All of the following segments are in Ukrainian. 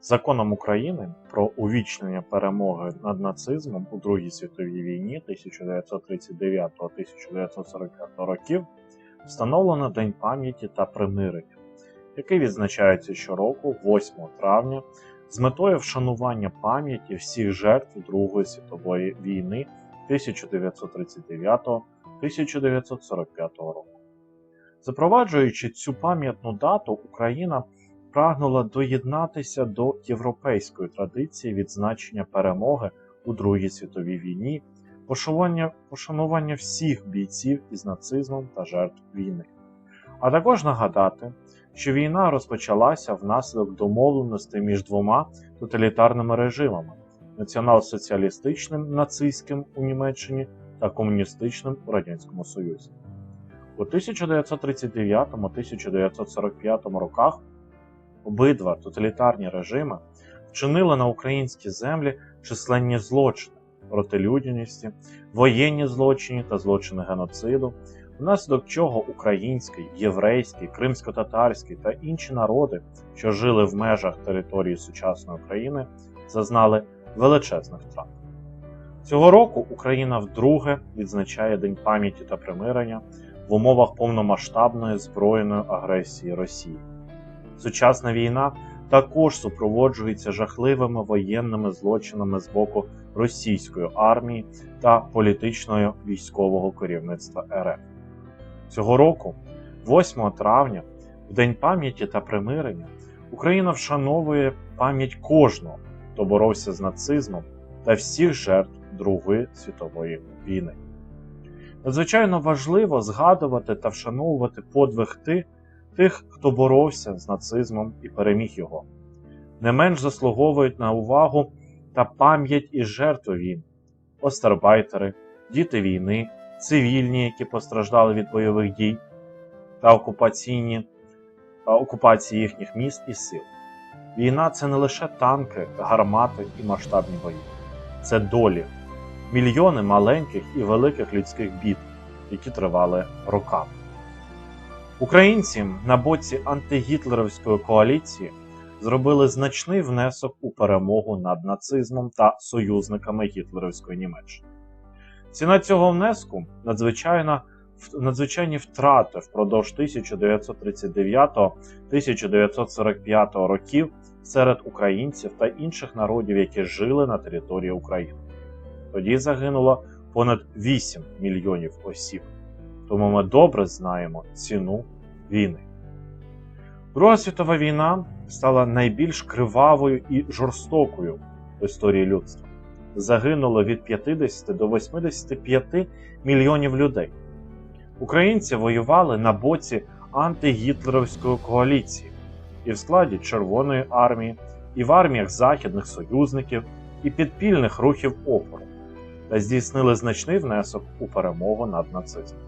Законом України про увічнення перемоги над нацизмом у Другій світовій війні 1939-1945 років встановлено День пам'яті та примирення, який відзначається щороку 8 травня з метою вшанування пам'яті всіх жертв Другої світової війни 1939-1945 року. Запроваджуючи цю пам'ятну дату, Україна прагнула доєднатися до європейської традиції відзначення перемоги у Другій світовій війні, пошанування, пошанування всіх бійців із нацизмом та жертв війни. А також нагадати, що війна розпочалася внаслідок домовленостей між двома тоталітарними режимами націонал-соціалістичним нацистським у Німеччині та комуністичним у Радянському Союзі. У 1939-1945 роках обидва тоталітарні режими вчинили на українські землі численні злочини проти людяності, воєнні злочини та злочини геноциду, внаслідок чого український, єврейський, кримсько-татарський та інші народи, що жили в межах території сучасної України, зазнали величезних втрат. Цього року Україна вдруге відзначає День пам'яті та примирення в умовах повномасштабної збройної агресії Росії. Сучасна війна також супроводжується жахливими воєнними злочинами з боку російської армії та політичного військового керівництва РФ. Цього року, 8 травня, в День пам'яті та примирення, Україна вшановує пам'ять кожного, хто боровся з нацизмом та всіх жертв Другої світової війни. Надзвичайно важливо згадувати та вшановувати подвиг тих, тих, хто боровся з нацизмом і переміг його. Не менш заслуговують на увагу та пам'ять і жертви війн, остарбайтери, діти війни, цивільні, які постраждали від бойових дій та окупаційні, окупації їхніх міст і сил. Війна це не лише танки, гармати і масштабні бої, це долі, мільйони маленьких і великих людських бід, які тривали роками. Українці на боці антигітлерівської коаліції зробили значний внесок у перемогу над нацизмом та союзниками гітлерівської Німеччини. Ціна цього внеску надзвичайна, надзвичайні втрати впродовж 1939-1945 років серед українців та інших народів, які жили на території України. Тоді загинуло понад 8 мільйонів осіб. Тому ми добре знаємо ціну війни. Друга світова війна стала найбільш кривавою і жорстокою в історії людства. Загинуло від 50 до 85 мільйонів людей. Українці воювали на боці антигітлерівської коаліції і в складі Червоної армії, і в арміях західних союзників, і підпільних рухів опору та здійснили значний внесок у перемогу над нацизмом.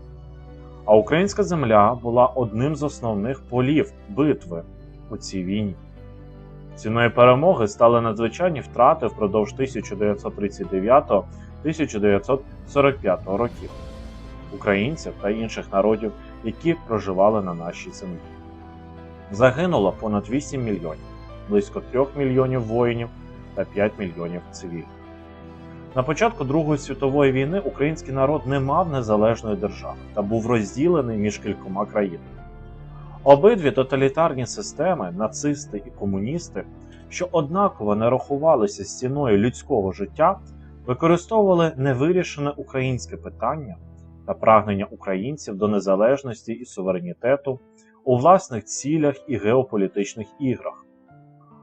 А українська земля була одним з основних полів битви у цій війні. Ціною перемоги стали надзвичайні втрати впродовж 1939-1945 років українців та інших народів, які проживали на нашій землі. Загинуло понад 8 мільйонів, близько 3 мільйонів воїнів та 5 мільйонів цивільних. На початку Другої світової війни український народ не мав незалежної держави та був розділений між кількома країнами. Обидві тоталітарні системи, нацисти і комуністи, що однаково не рахувалися з ціною людського життя, використовували невирішене українське питання та прагнення українців до незалежності і суверенітету у власних цілях і геополітичних іграх.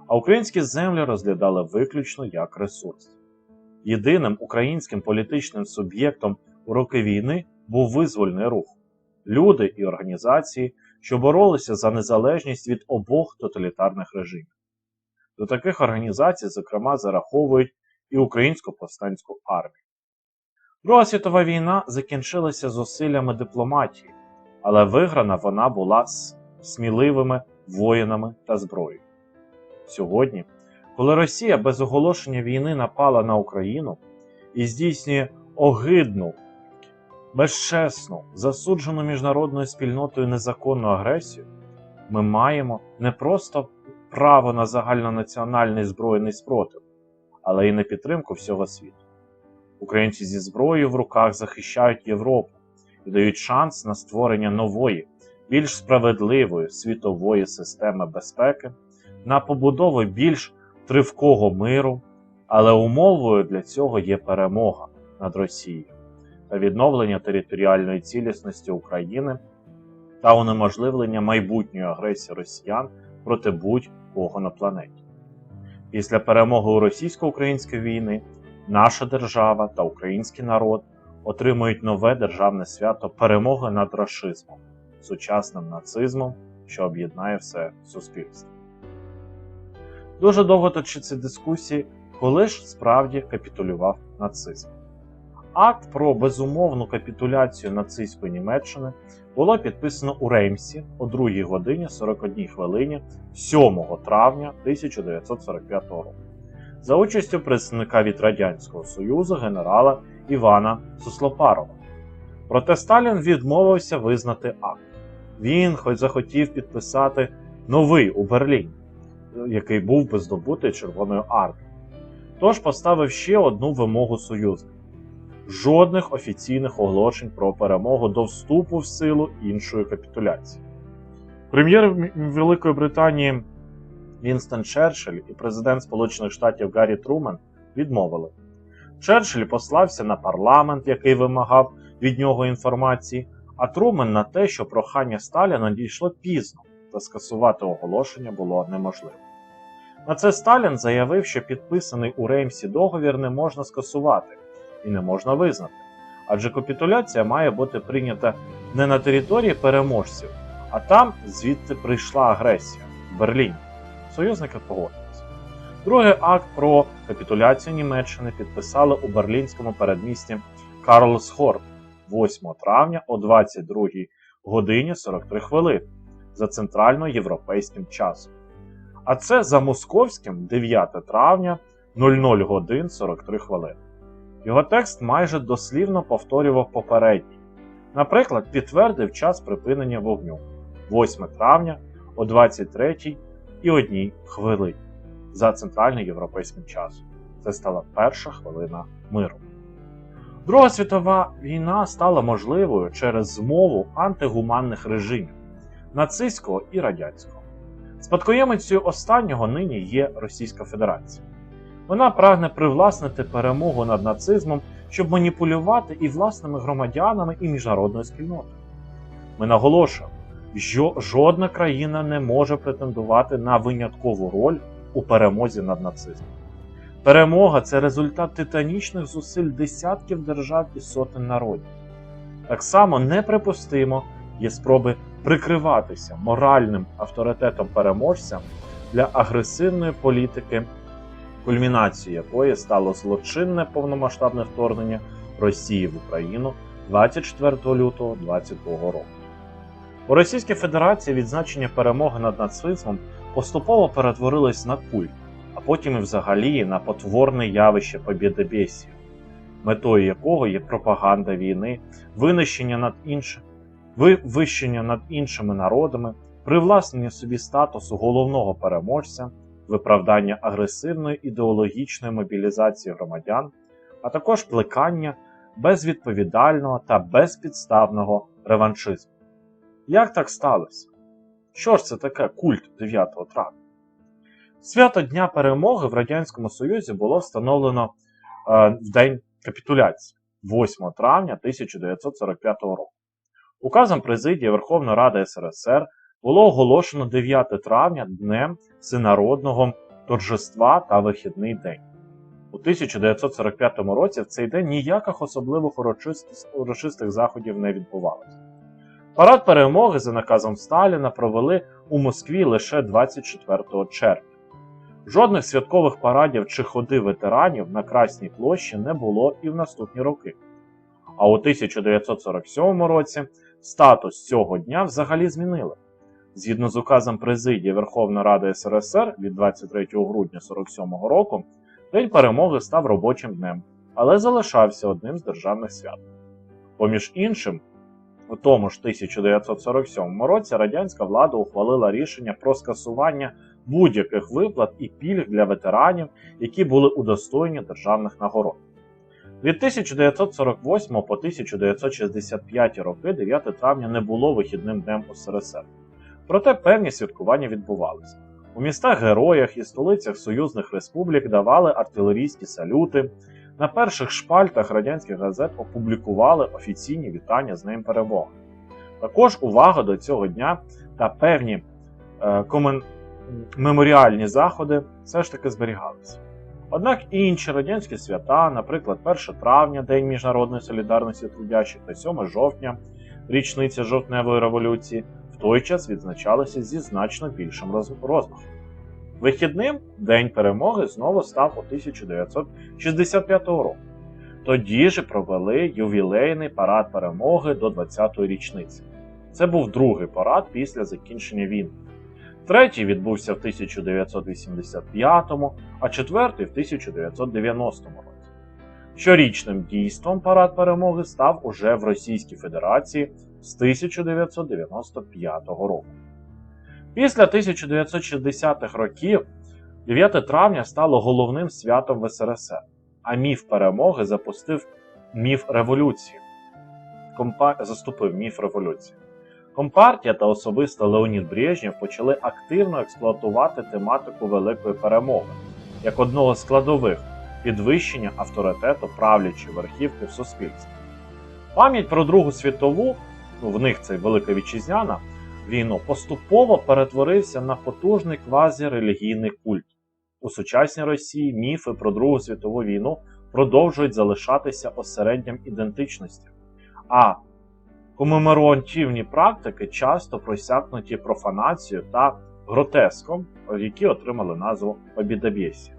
А українські землі розглядали виключно як ресурс. Єдиним українським політичним суб'єктом у роки війни був визвольний рух, люди і організації, що боролися за незалежність від обох тоталітарних режимів. До таких організацій, зокрема, зараховують і Українську повстанську армію. Друга світова війна закінчилася зусиллями дипломатії, але виграна вона була з сміливими воїнами та зброєю. Сьогодні коли Росія без оголошення війни напала на Україну і здійснює огидну, безчесну, засуджену міжнародною спільнотою незаконну агресію, ми маємо не просто право на загальнонаціональний збройний спротив, але й на підтримку всього світу. Українці зі зброєю в руках захищають Європу і дають шанс на створення нової, більш справедливої світової системи безпеки, на побудову більш тривкого миру, але умовою для цього є перемога над Росією та відновлення територіальної цілісності України та унеможливлення майбутньої агресії росіян проти будь-кого на планеті. Після перемоги у російсько-українській війни наша держава та український народ отримують нове державне свято перемоги над рашизмом, сучасним нацизмом, що об'єднає все суспільство. Дуже довго точаться дискусії, коли ж справді капітулював нацизм. Акт про безумовну капітуляцію нацистської Німеччини було підписано у Реймсі о 2 годині 41 хвилині 7 травня 1945 року за участю представника від Радянського Союзу генерала Івана Суслопарова. Проте Сталін відмовився визнати акт. Він, хоч захотів підписати новий у Берліні, який був би здобутий Червоною армією. Тож поставив ще одну вимогу союзників жодних офіційних оголошень про перемогу до вступу в силу іншої капітуляції. Прем'єр Великої Британії Вінстон Черчилль і президент Сполучених Штатів Гаррі Труман відмовили. Черчилль послався на парламент, який вимагав від нього інформації, а Труман на те, що прохання Сталіна надійшло пізно, та скасувати оголошення було неможливо. На це Сталін заявив, що підписаний у Реймсі договір не можна скасувати і не можна визнати, адже капітуляція має бути прийнята не на території переможців, а там, звідти прийшла агресія в Берліні. Союзники погодилися. Другий акт про капітуляцію Німеччини підписали у берлінському передмісті Карлсхорн 8 травня о 22 годині 43 хвилини за центральноєвропейським часом. А це за московським 9 травня 00 годин 43 хвилини. Його текст майже дослівно повторював попередній. Наприклад, підтвердив час припинення вогню 8 травня о 23 і одній хвилині за центральноєвропейським часом. Це стала перша хвилина миру. Друга світова війна стала можливою через змову антигуманних режимів нацистського і радянського. Спадкоємицею останнього нині є Російська Федерація. Вона прагне привласнити перемогу над нацизмом, щоб маніпулювати і власними громадянами, і міжнародною спільнотою. Ми наголошуємо, що жодна країна не може претендувати на виняткову роль у перемозі над нацизмом. Перемога це результат титанічних зусиль десятків держав і сотень народів. Так само неприпустимо є спроби прикриватися моральним авторитетом переможця для агресивної політики, кульмінацією якої стало злочинне повномасштабне вторгнення Росії в Україну 24 лютого 2022 року. У Російській Федерації відзначення перемоги над нацизмом поступово перетворилось на культ, а потім і взагалі на потворне явище побєдобєсія, метою якого є пропаганда війни, винищення над іншим, вивищення над іншими народами, привласнення собі статусу головного переможця, виправдання агресивної ідеологічної мобілізації громадян, а також плекання безвідповідального та безпідставного реваншизму. Як так сталося? Що ж це таке культ 9 травня? Свято Дня Перемоги в Радянському Союзі було встановлено е, в день капітуляції 8 травня 1945 року. Указом президії Верховної Ради СРСР було оголошено 9 травня Днем Всенародного торжества та вихідний день. У 1945 році в цей день ніяких особливих урочистих заходів не відбувалося. Парад перемоги за наказом Сталіна провели у Москві лише 24 червня. Жодних святкових парадів чи ходи ветеранів на Красній площі не було і в наступні роки. А у 1947 році статус цього дня взагалі змінили. Згідно з указом президії Верховної Ради СРСР від 23 грудня 1947 року, День перемоги став робочим днем, але залишався одним з державних свят. Поміж іншим, у тому ж 1947 році радянська влада ухвалила рішення про скасування будь-яких виплат і пільг для ветеранів, які були удостоєні державних нагород. Від 1948 по 1965 роки 9 травня не було вихідним днем у СРСР. Проте певні святкування відбувалися. У містах героях і столицях союзних республік давали артилерійські салюти. На перших шпальтах радянських газет опублікували офіційні вітання з Днем перемоги. Також увага до цього дня та певні е, комен... меморіальні заходи все ж таки зберігалися. Однак інші радянські свята, наприклад, 1 травня, День міжнародної солідарності трудящих та 7 жовтня, річниця жовтневої революції, в той час відзначалися зі значно більшим розмахом. Вихідним День перемоги знову став у 1965 року. Тоді ж провели ювілейний парад перемоги до 20-ї річниці. Це був другий парад після закінчення війни. Третій відбувся в 1985, а четвертий в 1990 році. Щорічним дійством парад перемоги став уже в Російській Федерації з 1995 року. Після 1960-х років 9 травня стало головним святом в СРСР, а міф перемоги запустив міф революції. Компа... Заступив міф революції. Компартія та особисто Леонід Брежнєв почали активно експлуатувати тематику великої перемоги як одного з складових підвищення авторитету правлячої верхівки в суспільстві. Пам'ять про Другу світову, ну в них це Велика Вітчизняна, війну поступово перетворився на потужний квазірелігійний культ. У сучасній Росії міфи про Другу світову війну продовжують залишатися осередням ідентичності, а комеморативні практики часто просякнуті профанацією та гротеском, які отримали назву побідобєсія.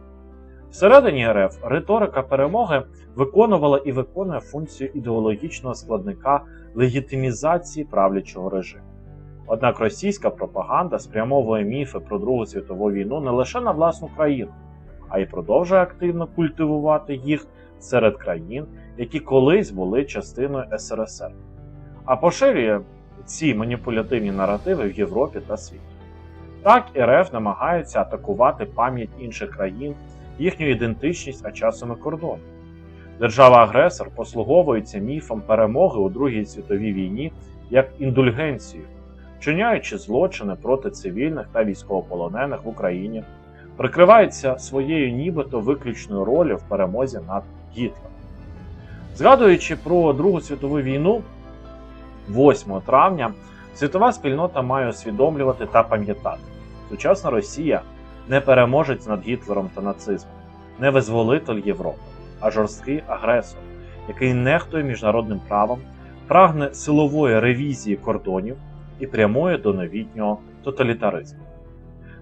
Всередині РФ риторика перемоги виконувала і виконує функцію ідеологічного складника легітимізації правлячого режиму. Однак російська пропаганда спрямовує міфи про Другу світову війну не лише на власну країну, а й продовжує активно культивувати їх серед країн, які колись були частиною СРСР, а поширює ці маніпулятивні наративи в Європі та світі. Так РФ намагається атакувати пам'ять інших країн, їхню ідентичність, а часом і кордон. Держава-агресор послуговується міфом перемоги у Другій світовій війні як індульгенцію, вчиняючи злочини проти цивільних та військовополонених в Україні, прикривається своєю нібито виключною ролью в перемозі над Гітлером. Згадуючи про Другу світову війну, 8 травня світова спільнота має усвідомлювати та пам'ятати, сучасна Росія не переможець над Гітлером та нацизмом, не визволитель Європи, а жорсткий агресор, який нехтує міжнародним правом, прагне силової ревізії кордонів і прямує до новітнього тоталітаризму.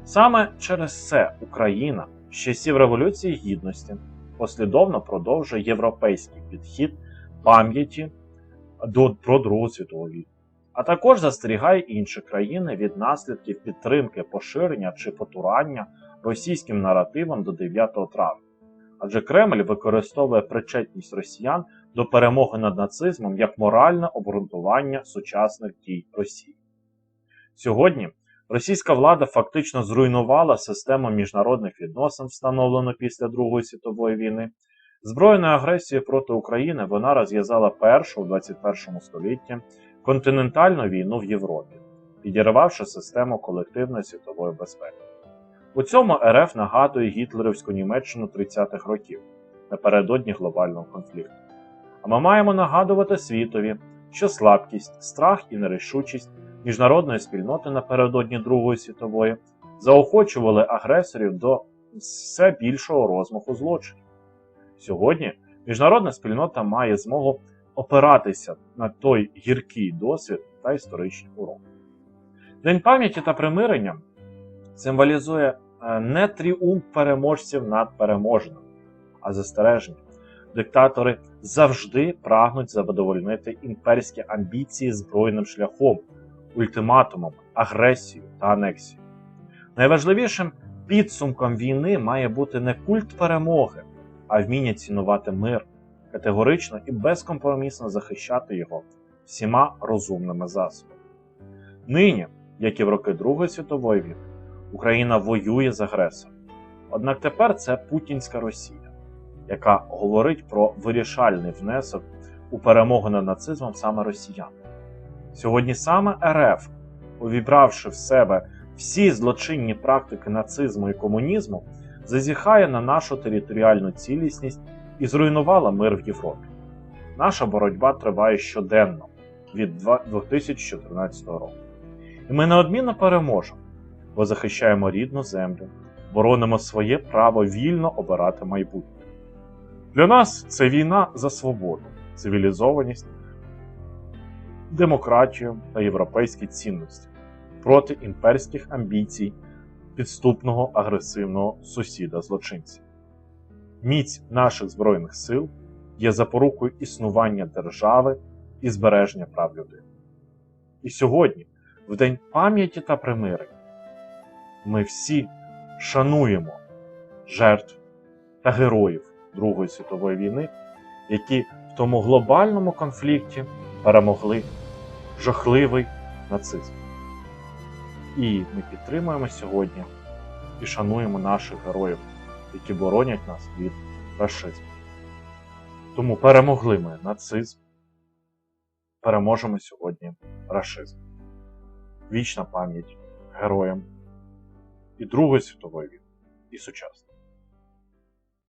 Саме через це Україна з часів Революції Гідності послідовно продовжує європейський підхід пам'яті до про Другу світову війну, а також застерігає інші країни від наслідків підтримки поширення чи потурання російським наративам до 9 травня. Адже Кремль використовує причетність росіян до перемоги над нацизмом як моральне обґрунтування сучасних дій Росії. Сьогодні російська влада фактично зруйнувала систему міжнародних відносин, встановлену після Другої світової війни. Збройною агресією проти України вона розв'язала першу у 21 столітті континентальну війну в Європі, підірвавши систему колективної світової безпеки. У цьому РФ нагадує гітлерівську Німеччину 30-х років напередодні глобального конфлікту. А ми маємо нагадувати світові, що слабкість, страх і нерішучість міжнародної спільноти напередодні Другої світової заохочували агресорів до все більшого розмаху злочинів. Сьогодні міжнародна спільнота має змогу опиратися на той гіркий досвід та історичні уроки. День пам'яті та примирення символізує е, не тріумф переможців над переможним, а застереження. Диктатори завжди прагнуть задовольнити імперські амбіції збройним шляхом, ультиматумом, агресією та анексією. Найважливішим підсумком війни має бути не культ перемоги, а вміння цінувати мир, категорично і безкомпромісно захищати його всіма розумними засобами. Нині, як і в роки Другої світової війни, Україна воює з агресором. Однак тепер це путінська Росія, яка говорить про вирішальний внесок у перемогу над нацизмом саме росіян. Сьогодні саме РФ, увібравши в себе всі злочинні практики нацизму і комунізму, зазіхає на нашу територіальну цілісність і зруйнувала мир в Європі. Наша боротьба триває щоденно від 2014 року. І ми неодмінно переможемо, бо захищаємо рідну землю, боронимо своє право вільно обирати майбутнє. Для нас це війна за свободу, цивілізованість, демократію та європейські цінності проти імперських амбіцій підступного агресивного сусіда злочинця. Міць наших збройних сил є запорукою існування держави і збереження прав людини. І сьогодні, в День пам'яті та примирення, ми всі шануємо жертв та героїв Другої світової війни, які в тому глобальному конфлікті перемогли жахливий нацизм. І ми підтримуємо сьогодні і шануємо наших героїв, які боронять нас від фашизму. Тому перемогли ми нацизм, переможемо сьогодні рашизм. Вічна пам'ять героям і Другої світової війни, і сучасної.